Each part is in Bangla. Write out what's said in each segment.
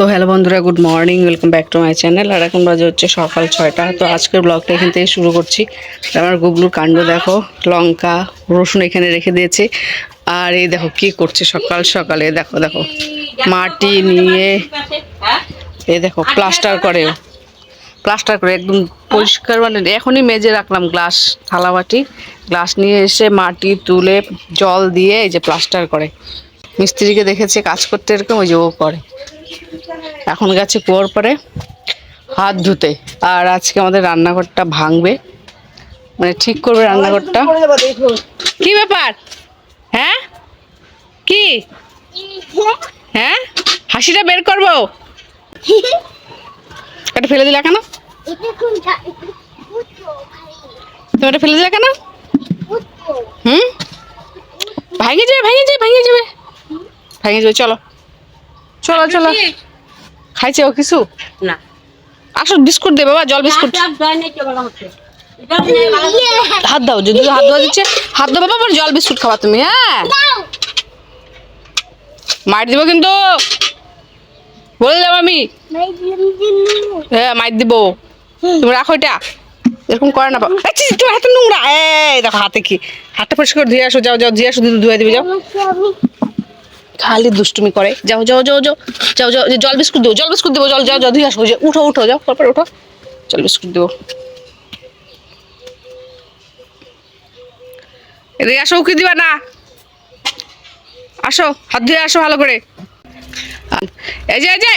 তো হ্যালো বন্ধুরা good morning welcome back to my channel আর এখন বাজে হচ্ছে সকাল ছয়টা। তো আজকের ব্লগটা এখান থেকে শুরু করছি। আমার গুবলুর কাণ্ড দেখো, লঙ্কা, রসুন এখানে রেখে দিয়েছি। আর এই দেখো কি করছে সকাল সকালে, দেখো দেখো। মাটি নিয়ে এ দেখো প্লাস্টার করে। প্লাস্টার করে, একদম পরিষ্কার মানে এখনই মেজে রাখলাম গ্লাস থালা বাটি গ্লাস নিয়ে এসে মাটি তুলে, জল দিয়ে এই যে প্লাস্টার করে। মিস্ত্রিকে দেখেছে কাজ করতে এরকম, ওই যে ও করে। এখন গেছে কুয়োর পরে হাত ধুতে। আর আজকে আমাদের রান্নাঘরটা ভাঙবে। মানে ঠিক করবে রান্নাঘরটা। কি ব্যাপার? হ্যাঁ? কি? হ্যাঁ? হাসিটা বের করব? এটা ফেলে দিলা কেন? তুমি ফেলে দিলা কেন? হুম? ভাঙে যাবে ভেঙে যাবে ভেঙে যাবে। ভেঙে যাবে চলো। চলো চলো। খাইছে ও কিছু? না। আসো বিস্কুট দে বাবা জল বিস্কুট। হাত দাও যদি হাত ধোয়া দিচ্ছে হাত দাও বাবা জল বিস্কুট খাবা তুমি হ্যাঁ? মার দিব কিন্তু। বলে দাও আমি। হ্যাঁ মার দিব। তুমি রাখো এটা। এরকম করে না তোমার হাতে নোংরা। এই দেখো হাতে কি? হাতটা পরিষ্কার ধুয়ে আসো যাও যাও ধুয়ে আসো ধুয়ে দিবে যাও। খালি দুষ্টুমি করে। যাও যাও যাও যাও যাও যাও জল বিস্কুট দেবো, জল বিস্কুট দেবো, জল, যাও যাও আসব, যে উঠো উঠো, যাও তারপরে উঠো। জল বিস্কুট দেবো। এদিকে আসো, উকি দিবা না। আসো, হাত ধুয়ে আসো ভালো করে। এই যে এই যে।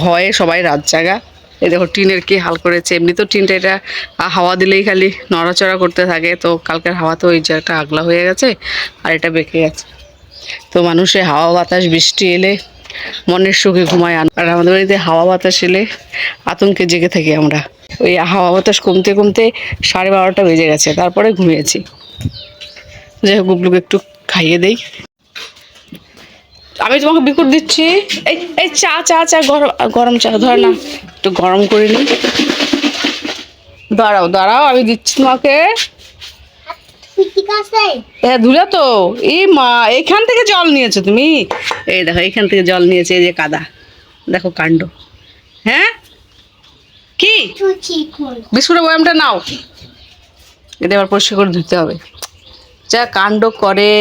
ভয়ে সবাই রাত জাগা। এই দেখো টিনের কি হাল করেছে। এমনি তো টিনটা এটা হাওয়া দিলেই খালি নড়াচড়া করতে থাকে। তো কালকের হাওয়াতে ওই জায়গাটা আগলা হয়ে গেছে আর এটা বেঁকে গেছে। তো মানুষে হাওয়া বাতাস, বৃষ্টি এলে মনের সুখে ঘুমায় আন- আর আমাদের বাড়িতে হাওয়া বাতাস এলে আতঙ্কে জেগে থাকি আমরা। ওই হাওয়া বাতাস কমতে কমতে সাড়ে বারোটা বেজে গেছে, তারপরে ঘুমিয়েছি। যাই হোক গুবলুকে একটু খাইয়ে দেই। আমি তোমাকে বিকুট দিচ্ছি। এই এই চা চা চা, গরম গরম চা, ধর না। একটু গরম করে নি। দাঁড়াও দাঁড়াও, আমি দিচ্ছি তোমাকে। হ্যাঁ ধুলে তো। এই মা, এখান থেকে জল নিয়েছো তুমি? এই দেখো, এখান থেকে জল নিয়েছে, এই যে কাদা। দেখো কাণ্ড। হ্যাঁ? কি? বিস্কুটের বয়ামটা নাও। এটা আবার পরিষ্কার করে ধুতে হবে। যা কাণ্ড করে।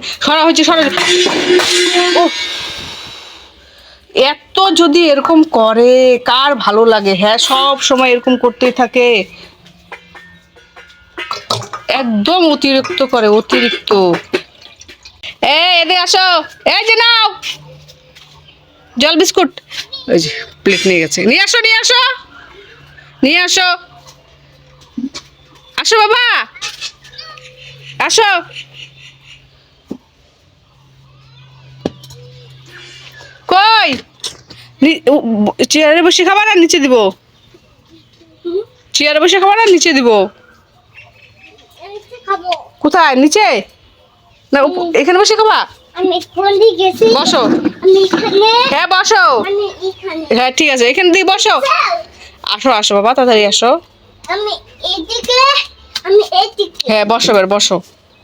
সরা হচ্ছে সরা এত যদি এরকম করে, কার ভালো লাগে? হ্যাঁ সব সময় এরকম করতেই থাকে। একদম অতিরিক্ত করে, অতিরিক্ত। এই, এদিকে আসো। এই যে নাও। জল বিস্কুট। ওই যে প্লেট নিয়ে গেছে। নিয়ে আসো নিয়ে আসো। নিয়ে আসো। আসো বাবা। আসো। কই? চেয়ারে বসে খাবার আর নিচে দিব? চেয়ারে বসে খাবার আর নিচে দিব? কোথায়? নিচে? না এখানে বসে খাবা? বসো। হ্যাঁ বসো। হ্যাঁ ঠিক আছে। এখানে দিয়ে বসো। আসো আসো বাবা তাড়াতাড়ি আসো। হ্যাঁ বসো এবার বসো।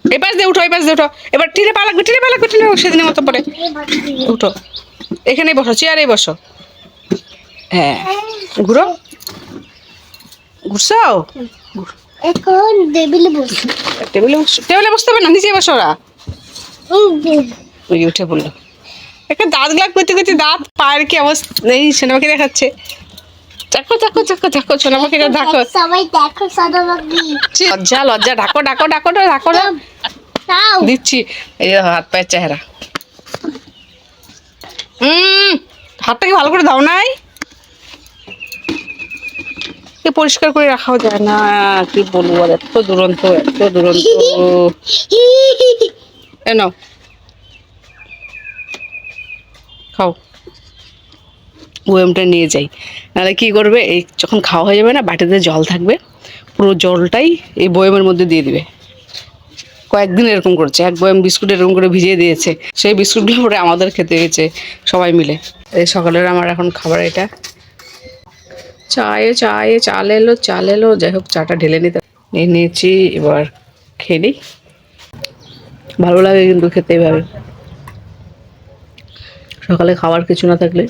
এই পাশ দিয়ে উঠো এই পাশ দিয়ে উঠো। এবার টিনে পা লাগবে টিনে পা লাগবে সেদিনের মতো পরে উঠো। এখানেই বসো চেয়ারেই বসো। হ্যাঁ। ঘুরো। ঘুরছো এখন টেবিলে বসি। টেবিলে বসো টেবিলে বসতে হবে না নিচে বসো ওরা। ওই উঠে পড়ল। একটা দাঁত গ্লাক করতে করতে দাঁত পায়ের কি অবস্থা? নেই সোনামাকে দেখাচ্ছে। চাকো চাকো চাকো চাকো সোনামাকে ঢাকো সবাই দেখো ছি, লজ্জা লজ্জা ঢাকো ঢাকো ঢাকো না ঢাকো। তাও দিচ্ছি। এই হাত পায়ের চেহারা। হুম, হাতটাকে ভালো করে দাও নাই। পরিষ্কার করে রাখাও যায় না, কি বলব আর এত দুরন্ত এত দুরন্ত। এ নাও। খাও। ওয়েমটা নিয়ে যাই। নাহলে কি করবে, এই যখন খাওয়া হয়ে যাবে না, বাটিতে জল থাকবে, পুরো জলটাই এই বয়েমের মধ্যে দিয়ে দিবে। কয়েকদিন এরকম করেছে। এক বয়াম বিস্কুট এরকম করে ভিজিয়ে দিয়েছে। সেই বিস্কুটগুলো পরে আমাদের খেতে গেছে সবাই মিলে। এই সকালের আমার এখন খাবার এটা। চায়ে চায়ে, চাল এলো চাল এলো। যাই হোক, চাটা ঢেলে নিতে নিয়ে নিয়েছি, এবার খেয়ে নিই। ভালো লাগে কিন্তু খেতে এভাবে। সকালে খাবার কিছু না থাকলে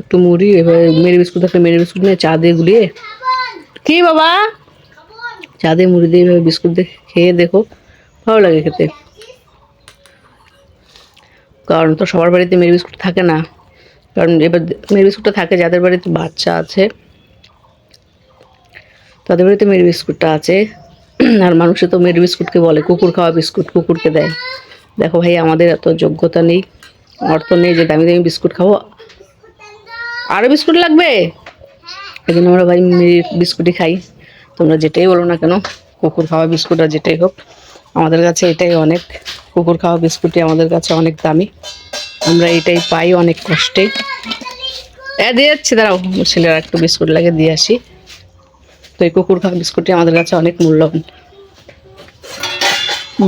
একটু মুড়ি এবার মেরি বিস্কুট থাকলে মেরি বিস্কুট নিয়ে চা দিয়ে গুলিয়ে কি বাবা? চা দিয়ে মুড়ি দিয়ে এভাবে বিস্কুট দিয়ে খেয়ে দেখো। ভালো লাগে খেতে। কারণ তো সবার বাড়িতে মেরি বিস্কুট থাকে না। কারণ এবার মেরি বিস্কুটটা থাকে যাদের বাড়িতে বাচ্চা আছে, তাদের বাড়িতে মেরি বিস্কুটটা আছে। আর মানুষে তো মেরি বিস্কুটকে বলে, কুকুর খাওয়া বিস্কুট কুকুরকে দেয়। দেখো ভাই, আমাদের এত যোগ্যতা নেই, অর্থ নেই যে দামি দামি বিস্কুট খাব। আরও বিস্কুট লাগবে? এই জন্য আমরা ভাই মেরি বিস্কুটই খাই। তোমরা যেটাই বলো না কেন, কুকুর খাওয়া বিস্কুট আর যেটাই হোক। আমাদের কাছে এটাই অনেক। কুকুর খাওয়া বিস্কুটই আমাদের কাছে অনেক দামি। আমরা এটাই পাই অনেক কষ্টে। এ, দিয়ে যাচ্ছি, দাঁড়াও। ছেলেরা একটু বিস্কুট লাগে, দিয়ে আসি। তো এই কুকুর খাওয়া বিস্কুটটি আমাদের কাছে অনেক মূল্যবান।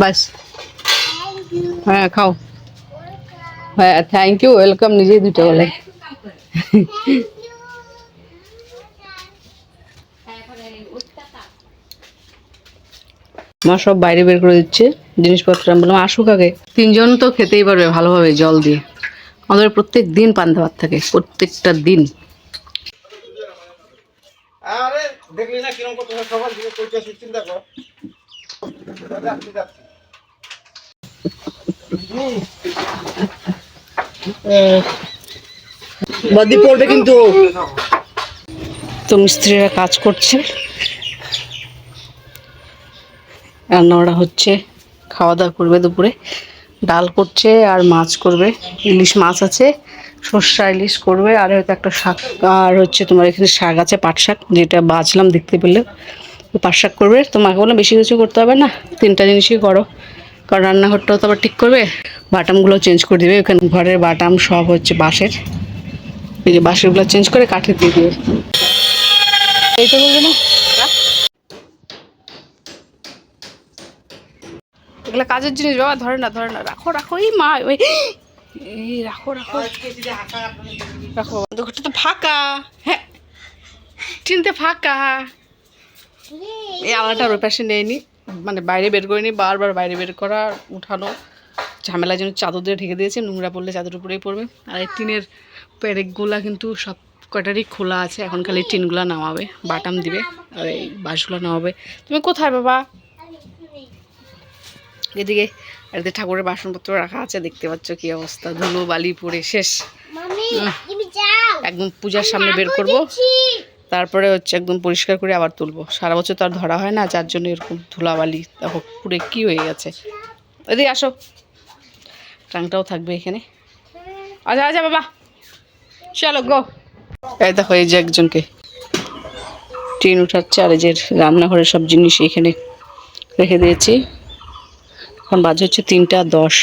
বাস। হ্যাঁ খাও। হ্যাঁ থ্যাংক ইউ ওয়েলকাম নিজেই দুটো বলে। মা সব বাইরে বের করে দিচ্ছে জিনিসপত্র আমি বললাম আসুক আগে। তিনজন তো খেতেই পারবে ভালোভাবে জল দিয়ে। আমাদের প্রত্যেক দিন পান্তা ভাত থাকে প্রত্যেকটা দিন। আরে দেখলি না কীরকম কত সবার দিকে কইতে চিন্তা কর। যাচ্ছি যাচ্ছি বদি পড়বে কিন্তু। তো মিস্ত্রিরা কাজ করছে। রান্নাটা হচ্ছে, খাওয়া দাওয়া করবে দুপুরে। ডাল করছে আর মাছ করবে, ইলিশ মাছ আছে, সর্ষা ইলিশ করবে, আর হয়তো একটা শাক, আর হচ্ছে তোমার এখানে শাক আছে, পাট শাক, যেটা বাজলাম দেখতে পেলে। পাট শাক করবে, তোমাকে বললাম বেশি কিছু করতে হবে না, তিনটা জিনিসই করো। কারণ রান্নাঘরটাও তো আবার ঠিক করবে বাটামগুলো চেঞ্জ করে দেবে, ওখানে ঘরের বাটাম সব হচ্ছে বাঁশের। এই যে বাঁশেরগুলো চেঞ্জ করে কাঠের দিয়ে দিবে। এইটা বলবে না? এগুলো কাজের জিনিস, বাবা, ধরে না ধরে না। রাখো রাখো, এই মা, ওই, এই, রাখো রাখো। রাখো। ঘরটা তো ফাঁকা। হ্যাঁ। চিনতে ফাঁকা। এই আলাটা ওই পাশে নেয়নি। মানে বাইরে বের করে নি বারবার বাইরে বের করা, উঠানো। ঝামেলার জন্য চাদর দিয়ে ঢেকে দিয়েছে, নোংরা পড়লে চাদর উপরেই পড়বে। আর এই টিনের পেরেকগুলা কিন্তু সব কটারই খোলা আছে, এখন খালি টিনগুলা নামাবে, বাটাম দিবে, আর এই বাঁশগুলো নামাবে। তুমি কোথায়, বাবা? এদিকে এদিকে ঠাকুরের বাসনপত্র রাখা আছে দেখতে পাচ্ছ কি অবস্থা। ধুলো বালি পড়ে শেষ। একদম পূজার সামনে বের করব। তারপরে হচ্ছে একদম পরিষ্কার করে আবার তুলবো। সারা বছর তো আর ধরা হয় না যার জন্য এরকম ধুলাবালি দেখো পুরে কি হয়ে গেছে। এদিকে আসো। ট্রাংটাও থাকবে এখানে। আচ্ছা আচ্ছা বাবা। চলো গো। এই দেখো এই যে একজনকে টিন উঠাচ্ছে আর এই যে রান্নাঘরের সব জিনিস এখানে রেখে দিয়েছি। এখন বাজে হচ্ছে তিনটা দশ।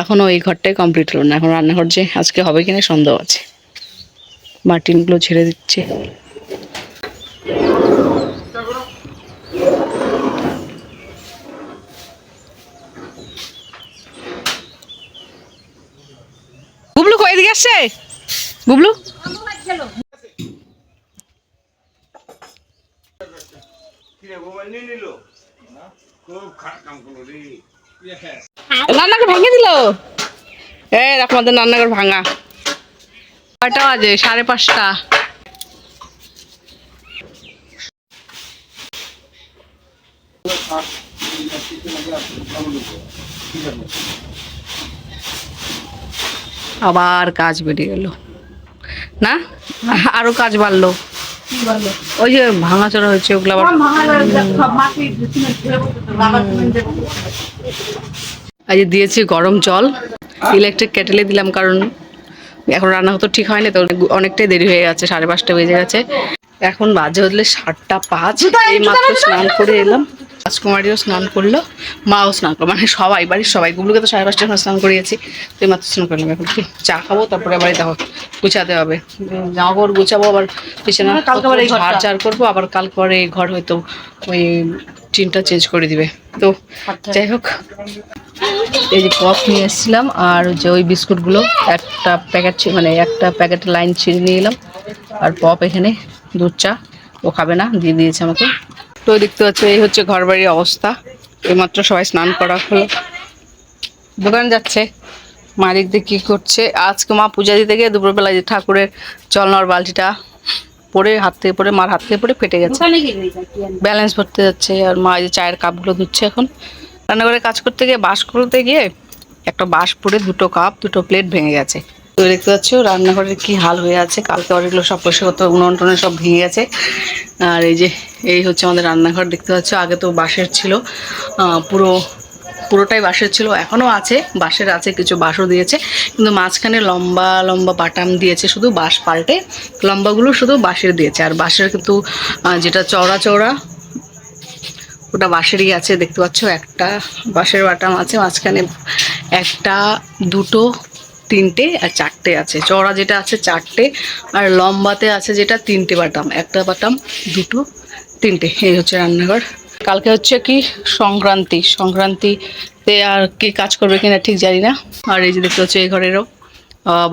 এখনও এই ঘরটাই কমপ্লিট হলো না। এখন রান্নাঘর যে আজকে হবে কিনা সন্দেহ আছে। মার্টিনগুলো ছেড়ে দিচ্ছে। গুবলু কই আসছে? গুবলু? খুব রান্নাঘর ভেঙে কয়টা বাজে? সাড়ে পাঁচটা। আবার কাজ বেরিয়ে গেল। না? আরও কাজ বাড়লো। ওই যে ভাঙাচোরা হয়েছে ওগুলো আবার আজ দিয়েছি গরম জল ইলেকট্রিক কেটেলে দিলাম কারণ এখন রান্না তো ঠিক হয়নি তো অনেকটাই দেরি হয়ে গেছে সাড়ে পাঁচটা বেজে গেছে। এখন বাজে হলে সাতটা পাঁচ এই মাত্র স্নান করে এলাম। রাজকুমারীও স্নান করল মাও স্নান করল মানে সবাই বাড়ির সবাই গুলোকে তো সাড়ে পাঁচটা সময় স্নান করিয়েছি। তো এই মাত্র স্নান করলাম এখন কি? চা খাব তারপরে আবার দেখো গুছাতে হবে। উম, জামা কাপড় গুছাবো আবার পিছনে কালকে ঝাড় ঝাড় করব আবার কাল পরে ঘর হয়তো ওই টিনটা চেঞ্জ করে দিবে। তো যাই হোক এই যে পপ নিয়ে এসেছিলাম আর যে ওই বিস্কুটগুলো একটা প্যাকেট মানে একটা প্যাকেটের লাইন ছিঁড়ে নিয়ে এলাম। আর পপ এখানে দুধ চা ও খাবে না দিয়ে দিয়েছে আমাকে। তো দেখতে পাচ্ছ এই হচ্ছে ঘর বাড়ির অবস্থা। এইমাত্র সবাই স্নান করা হলো। দোকান যাচ্ছে। মা দিক দিয়ে কী করছে। আজকে মা পূজা দিতে গিয়ে দুপুরবেলা যে ঠাকুরের জল নেওয়ার বালতিটা পরে হাত থেকে পরে মার হাত থেকে পরে ফেটে গেছে। ব্যালেন্স করতে যাচ্ছে। আর মা এই যে চায়ের কাপগুলো ধুচ্ছে এখন। রান্নাঘরে কাজ করতে গিয়ে বাঁশ করতে গিয়ে একটা বাঁশ পরে দুটো কাপ দুটো প্লেট ভেঙে গেছে। তো দেখতে পাচ্ছ, রান্নাঘরের কি হাল হয়ে আছে। কালকে অনেকগুলো সব পয়সা করতে উনুন সব ভেঙে গেছে। আর এই যে, এই হচ্ছে আমাদের রান্নাঘর, দেখতে পাচ্ছ, আগে তো বাঁশের ছিল। পুরো, পুরোটাই বাঁশের ছিল এখনও আছে, বাঁশের আছে, কিছু বাঁশও দিয়েছে। কিন্তু মাঝখানে লম্বা লম্বা বাটাম দিয়েছে, শুধু বাঁশ পাল্টে। লম্বাগুলো শুধু বাঁশের দিয়েছে, আর বাঁশের কিন্তু যেটা চওড়া চওড়া, ওটা বাঁশেরই আছে, দেখতে পাচ্ছ, একটা বাঁশের বাটাম আছে, মাঝখানে একটা, দুটো তিনটে আর চারটে আছে। চওড়া যেটা আছে চারটে আর লম্বাতে আছে যেটা তিনটে বাটাম। একটা বাটাম, দুটো, তিনটে। এই হচ্ছে রান্নাঘর। কালকে হচ্ছে কি? সংক্রান্তি। সংক্রান্তিতে আর কি কাজ করবে কিনা ঠিক জানি না। আর এই যে দেখতে হচ্ছে এই ঘরেরও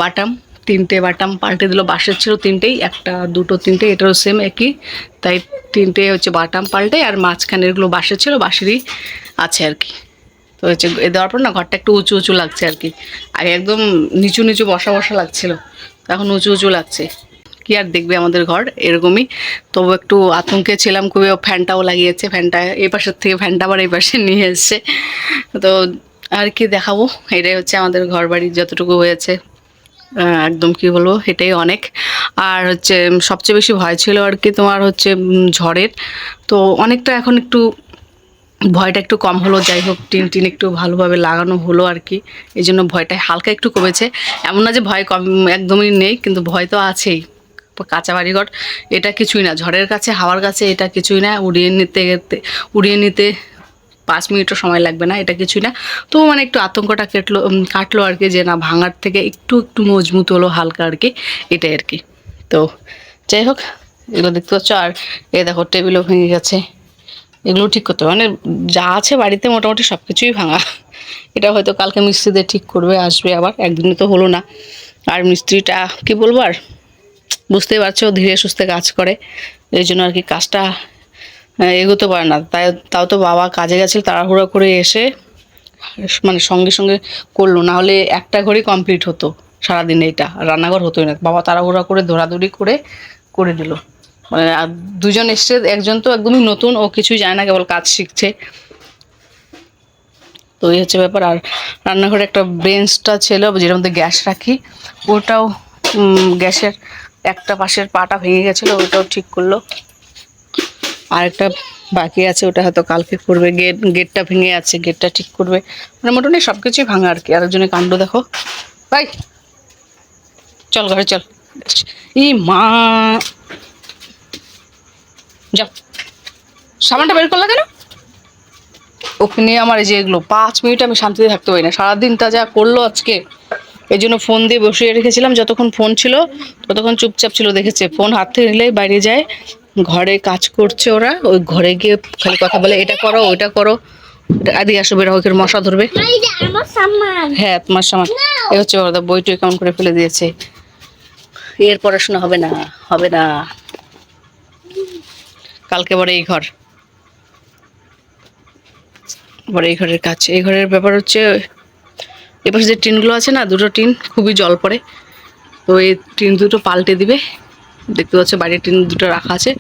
বাটাম, তিনটে বাটাম পাল্টে দিল। বাঁশের ছিল তিনটেই, একটা, দুটো, তিনটে, এটারও সেম একই। তাই তিনটে হচ্ছে বাটাম পাল্টে আর মাঝখানেরগুলো বাঁশের ছিল, বাঁশেরই আছে আর কি। এ দেওয়ার পর না ঘরটা একটু উঁচু উঁচু লাগছে আর কি। আগে একদম নিচু নিচু বসা বসা লাগছিল। এখন উঁচু উঁচু লাগছে। কি আর দেখবে আমাদের ঘর এরকমই। তবু একটু আতঙ্কে ছিলাম, খুবই ফ্যানটাও লাগিয়েছে, ফ্যানটা এই পাশের থেকে ফ্যানটা আবার এই পাশে নিয়ে এসছে। তো আর কি দেখাবো? এটাই হচ্ছে আমাদের ঘর বাড়ি যতটুকু হয়েছে। একদম কি বলব, এটাই অনেক। আর হচ্ছে সবচেয়ে বেশি ভয় ছিল আর কি তোমার হচ্ছে ঝড়ের। তো অনেকটা এখন একটু ভয়টা একটু কম হলো, যাই হোক, টিন টিন একটু ভালোভাবে লাগানো হলো আর কি। এই জন্য ভয়টা হালকা একটু কমেছে। এমন না যে ভয় কম, একদমই নেই, কিন্তু ভয় তো আছেই। কাঁচা বাড়িঘর, এটা কিছুই না। ঝড়ের কাছে, হাওয়ার কাছে এটা কিছুই না। উড়িয়ে নিতে উড়িয়ে নিতে পাঁচ মিনিটও সময় লাগবে না, এটা কিছুই না। তো মানে একটু আতঙ্কটা কেটলো কাটলো আর কি, যে না, ভাঙার থেকে একটু একটু মজবুত হলো হালকা আর কি, এটাই আর কি। তো, যাই হোক, এগুলো দেখতে পাচ্ছ, আর এ দেখো, টেবিলও ভেঙে গেছে। এগুলো ঠিক করতে হবে। মানে যা আছে বাড়িতে মোটামুটি সব কিছুই ভাঙা। এটা হয়তো কালকে মিস্ত্রিদের ঠিক করবে, আসবে আবার, একদিনে তো হলো না। আর মিস্ত্রিটা কি বলব আর? বুঝতেই পারছ, ধীরে সুস্থে কাজ করে। এই জন্য আর কি কাজটা এগোতে পারে না। তাই, তাও তো বাবা কাজে গেছিল, তাড়াহুড়ো করে এসে মানে সঙ্গে সঙ্গে করল। না হলে একটা ঘরই কমপ্লিট হতো সারাদিন এইটা। রান্নাঘর হতোই না। বাবা তাড়াহুড়া করে, দৌড়াদৌড়ি করে করে দিল। মানে দুজন এসছে, একজন তো একদমই নতুন, ও কিছুই জানে না, কেবল কাজ শিখছে। তো এই হচ্ছে ব্যাপার, আর রান্নাঘরে একটা বেঞ্চটা ছিল, যেটার মধ্যে গ্যাস রাখি। ওটাও গ্যাসের একটা পাশের পাটা ভেঙে গেছিল, ওটাও ঠিক করল। আরেকটা বাকি আছে, ওটা হয়তো কালকে করবে, গেট, গেটটা ভেঙে আছে, গেটটা ঠিক করবে। মানে মোটামুটি সব কিছুই ভাঙা আর কি আরেকজনের কাণ্ড দেখো। ভাই, চল ঘরে চল। ই মা যাও। সামানটা বের করলে কেন? ওখানে আমার এই যে এগুলো পাঁচ মিনিট আমি শান্তিতে থাকতে পারি না। সারাদিনটা যা করল আজকে এই জন্য ফোন দিয়ে বসিয়ে রেখেছিলাম। যতক্ষণ ফোন ছিল ততক্ষণ চুপচাপ ছিল দেখেছে। ফোন হাত থেকে নিলেই বাইরে যায়। ঘরে কাজ করছে ওরা। ওই ঘরে গিয়ে খালি কথা বলে এটা করো ওইটা করো। আদি আসো বেরো ওকে মশা ধরবে। হ্যাঁ তোমার সামান। এ হচ্ছে ওরা বইটই কেমন করে ফেলে দিয়েছে। এর পড়াশোনা হবে না হবে না। কালকে বড় এই ঘর। বড় এই ঘরের কাছে এই ঘরের ব্যাপার হচ্ছে এপাশে যে টিনগুলো আছে না, দুটো টিন, খুবই জল পড়ে। তো এই টিন দুটো পাল্টে দিবে। দেখতে পাচ্ছ বাড়ির টিন দুটো রাখা আছে।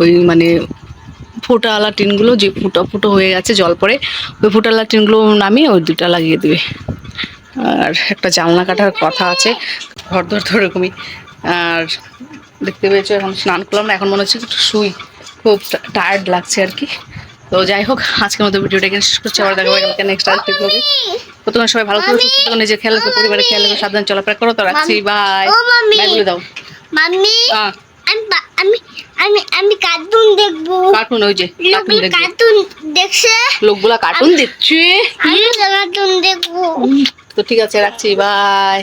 ওই মানে ফোটাওয়ালা টিনগুলো যে ফুটো ফুটো হয়ে গেছে, জল পড়ে। ওই ফোটাওয়ালা টিনগুলো নামিয়ে ওই দুটা লাগিয়ে দিবে। আর একটা জানলা কাটার কথা আছে। ঘর দর তো ওরকমই। আর দেখতে পেয়েছ, এখন স্নান করলাম না, এখন মনে হচ্ছে একটু শুই। খুব টায়ার্ড লাগছে আর কি। তো যাই হোক আজকের মতো ভিডিওটা এখানে শেষ করছি। আবার দেখাবো কালকে নেক্সট আর কি হবে তো তোমার সবাই ভালো থাকো সুস্থ থাকো নিজের খেয়াল রাখো পরিবারের খেয়াল রাখো সাবধান চলাফেরা করো। তো রাখছি বাই বাই বলে দাও। মাম্মি আহ, আমি আমি আমি আমি কার্টুন দেখব। কার্টুন ওই যে কার্টুন লোকগুলো কার্টুন দেখছে? লোকগুলা কার্টুন দেখছে আমি কার্টুন দেখব। তো ঠিক আছে রাখছি বাই